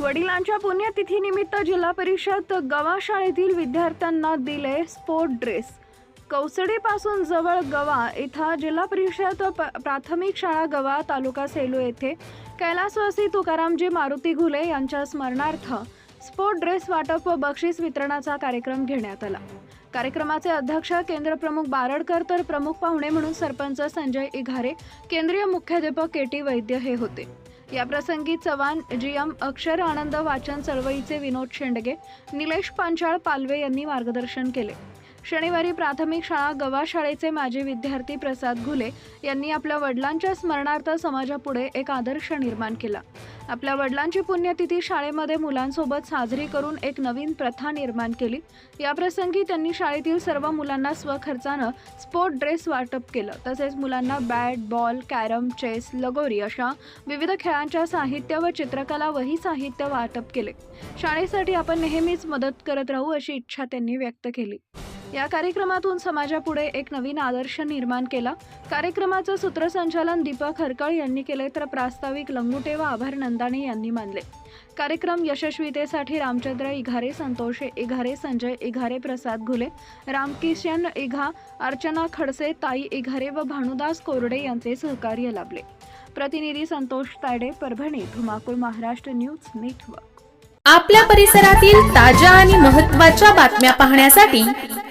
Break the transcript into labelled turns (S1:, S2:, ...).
S1: वडिलांच्या पुण्यतिथीनिमित्त जिल्हा परिषद गवा शाळेतील विद्यार्थ्यांना दिले स्पोर्ट ड्रेस. कवसडीपासून जवळ गवा इथं जिल्हा परिषद प- प्राथमिक शाळा गवा तालुका सेलू येथे कैलासवासी तुकारामजी मारुती घुले यांच्या स्मरणार्थ स्पोर्ट ड्रेस वाटप व बक्षीस वितरणाचा कार्यक्रम घेण्यात आला. कार्यक्रमाचे अध्यक्ष केंद्र प्रमुख बारडकर तर प्रमुख पाहुणे म्हणून सरपंच संजय इघारे केंद्रीय मुख्याध्यापक के टी वैद्य हे होते. याप्रसंगी चव्हाण जी एम अक्षर आनंद वाचन चळवळीचे विनोद शेंडगे निलेश पांचाळ पालवे यांनी मार्गदर्शन केले. शनिवारी प्राथमिक शाळा गवा शाळेचे माजी विद्यार्थी प्रसाद घुले यांनी आपल्या वडिलांच्या स्मरणार्थ समाजापुढे एक आदर्श निर्माण केला. आपल्या वडिलांची पुण्यतिथी शाळेमध्ये मुलांसोबत साजरी करून एक नवीन प्रथा निर्माण केली. याप्रसंगी त्यांनी शाळेतील सर्व मुलांना स्वखर्चानं स्पोर्ट ड्रेस वाटप केलं. तसेच मुलांना बॅट बॉल कॅरम चेस लगोरी अशा विविध खेळांच्या साहित्य व चित्रकला वही साहित्य वाटप केले. शाळेसाठी आपण नेहमीच मदत करत राहू अशी इच्छा त्यांनी व्यक्त केली. या कार्यक्रमातून समाजापुढे एक नवीन आदर्श निर्माण केला. कार्यक्रमाचं सूत्रसंचालन दीपक हरकळ यांनी केले तर प्रास्ताविक लंगुटे व आभार नंदाणे यांनी मानले. कार्यक्रम यशस्वीतेसाठी रामचंद्र इघारे संतोष इघारे संजय इघारे प्रसाद घुले रामकिशन इघा अर्चना खडसे ताई इघारे व भानुदास कोरडे यांचे सहकार्य लाभले. प्रतिनिधी संतोष तायडे परभणी धुमाकूळ महाराष्ट्र न्यूज नेटवर्क.
S2: आपल्या परिसरातील ताज्या आणि महत्त्वाच्या बातम्या पाहण्यासाठी